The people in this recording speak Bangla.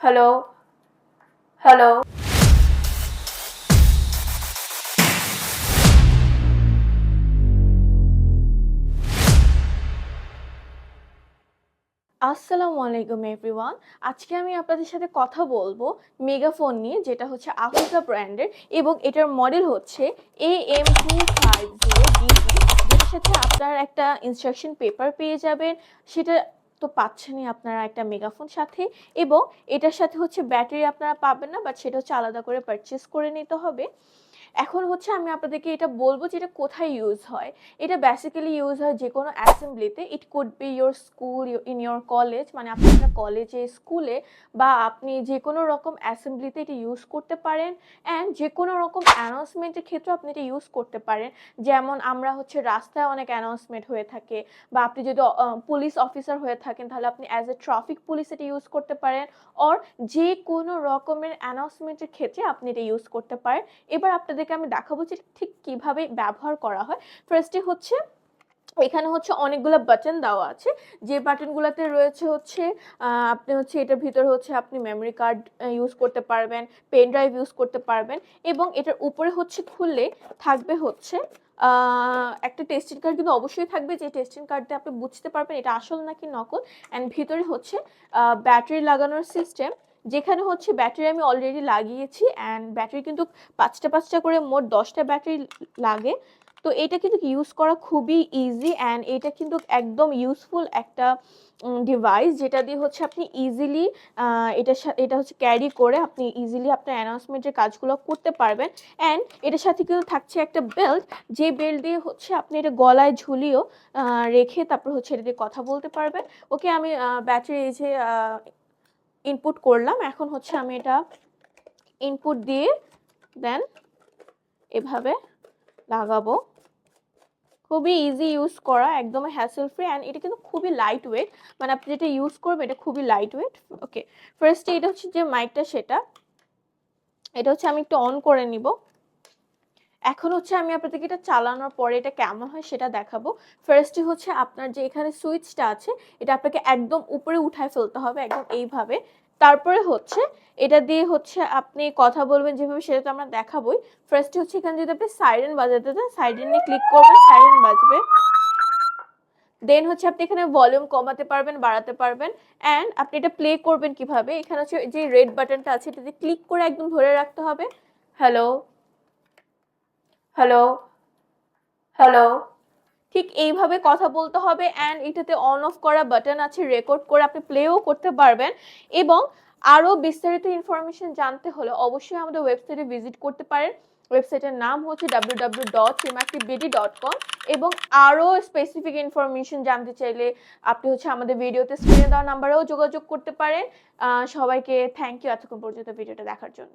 হ্যালো হ্যালো আসসালামু আলাইকুম এভরিওয়ান আজকে আমি আপনাদের সাথে কথা বলব মেগাফোন নিয়ে, যেটা হচ্ছে আফ্রিকা ব্র্যান্ডের এবং এটার মডেল হচ্ছে A M two five zero DG যেটার সাথে আপনার একটা ইনস্ট্রাকশন পেপার পেয়ে যাবেন। সেটা তো পাচ্ছেনই আপনারা একটা মেগাফোন সাথে এবং এটার সাথে হচ্ছে ব্যাটারি আপনারা পাবেন না বাট সেটা হচ্ছে আলাদা করে পারচেস করে নিতে হবে। এখন হচ্ছে আমি আপনাদেরকে এটা বলব যে এটা কোথায় ইউজ হয়। এটা বেসিক্যালি ইউজ হয় যে কোনো অ্যাসেম্বলিতে it could be your school in your college মানে আপনি আপনার কলেজে স্কুলে বা আপনি যে কোনো রকম অ্যাসেম্বলিতে এটা ইউজ করতে পারেন। অ্যান্ড যে কোনো রকম অ্যানাউন্সমেন্টের ক্ষেত্রে আপনি এটা ইউজ করতে পারেন। যেমন আমরা হচ্ছে রাস্তায় অনেক অ্যানাউন্সমেন্ট হয়ে থাকে, বা আপনি যদি পুলিশ অফিসার হয়ে থাকেন, তাহলে আপনি অ্যাজ এ ট্রাফিক পুলিশ এটা ইউজ করতে পারেন। অর যে কোনো রকমের অ্যানাউন্সমেন্টের ক্ষেত্রে আপনি এটা ইউজ করতে পারেন। এবার আপনাদেরকে আমি দেখাবো যে ঠিক কীভাবে ব্যবহার করা হয়। ফার্স্টে হচ্ছে, এখানে হচ্ছে অনেকগুলো বাটন দেওয়া আছে। যে বাটনগুলোতে রয়েছে হচ্ছে আপনি হচ্ছে এটার ভিতরে হচ্ছে আপনি মেমরি কার্ড ইউজ করতে পারবেন পেন ড্রাইভ ইউজ করতে পারবেন এবং এটার উপরে হচ্ছে খুললে থাকবে হচ্ছে একটা টেস্টিং কার্ড কিন্তু অবশ্যই থাকবে যে টেস্টিং কার্ডটা আপনি বুঝতে পারবেন এটা আসল নাকি নকল। অ্যান্ড ভিতরে হচ্ছে ব্যাটারি লাগানোর সিস্টেম যেখানে হচ্ছে ব্যাটারি আমি অলরেডি লাগিয়েছি অ্যান্ড ব্যাটারি কিন্তু পাঁচটা পাঁচটা করে মোট দশটা ব্যাটারি লাগে। তো এটা কিন্তু ইউজ করা খুবই ইজি অ্যান্ড এটা কিন্তু একদম ইউজফুল একটা ডিভাইস যেটা দিয়ে হচ্ছে আপনি ইজিলি এটা এটা হচ্ছে ক্যারি করে আপনি ইজিলি আপনার অ্যানাউন্সমেন্টের কাজগুলো করতে পারবেন। অ্যান্ড এটার সাথে কিন্তু থাকছে একটা বেল্ট যে বেল্ট দিয়ে হচ্ছে আপনি এটা গলায় ঝুলিয়েও রেখে তারপর হচ্ছে এটা দিয়ে কথা বলতে পারবেন। ওকে আমি ব্যাটারি এই যে ইনপুট করলাম। এখন হচ্ছে আমি এটা ইনপুট দিয়ে দেন এভাবে লাগাবো। খুবই ইজি ইউজ করা একদম হ্যাসেল ফ্রি অ্যান্ড এটা কিন্তু খুবই লাইট ওয়েট মানে আপনি যেটা ইউজ করবেন এটা খুবই লাইট ওয়েট ওকে ফার্স্টে এটা হচ্ছে যে মাইকটা সেটা, এটা হচ্ছে আমি একটু অন করে নিব। এখন হচ্ছে আমি আপনাদেরকে এটা চালানোর পরে এটা কেমন হয় সেটা দেখাবো। ফার্স্টে হচ্ছে আপনার যে এখানে সুইচটা আছে, এটা আপনাকে একদম উপরে উঠায় ফেলতে হবে একদম এইভাবে। তারপরে হচ্ছে এটা দিয়ে হচ্ছে আপনি কথা বলবেন যেভাবে সেটা তো আমরা দেখাবোই। ফার্স্টে হচ্ছে এখানে যদি আপনি সাইরেন বাজাতে চান সাইরেনে ক্লিক করবেন সাইরেন বাজবে। দেন হচ্ছে আপনি এখানে ভলিউম কমাতে পারবেন, বাড়াতে পারবেন। অ্যান্ড আপনি এটা প্লে করবেন কীভাবে? এখানে হচ্ছে যে রেড বাটনটা আছে, এটাতে ক্লিক করে একদম ধরে রাখতে হবে। হ্যালো হ্যালো হ্যালো ঠিক এইভাবে কথা বলতে হবে অ্যান্ড এটাতে অন অফ করা বাটন আছে রেকর্ড করে আপনি প্লেও করতে পারবেন এবং আরও বিস্তারিত ইনফরমেশন জানতে হলে অবশ্যই আমাদের ওয়েবসাইটে ভিজিট করতে পারেন। ওয়েবসাইটের নাম হচ্ছে ডাব্লিউ ডট ডট কম এবং আরও স্পেসিফিক ইনফরমেশন জানতে চাইলে আপনি হচ্ছে আমাদের ভিডিওতে স্ক্রিনে দেওয়া নাম্বারেও যোগাযোগ করতে পারেন। সবাইকে থ্যাংক ইউ এতক্ষণ পর্যন্ত ভিডিওটা দেখার জন্য।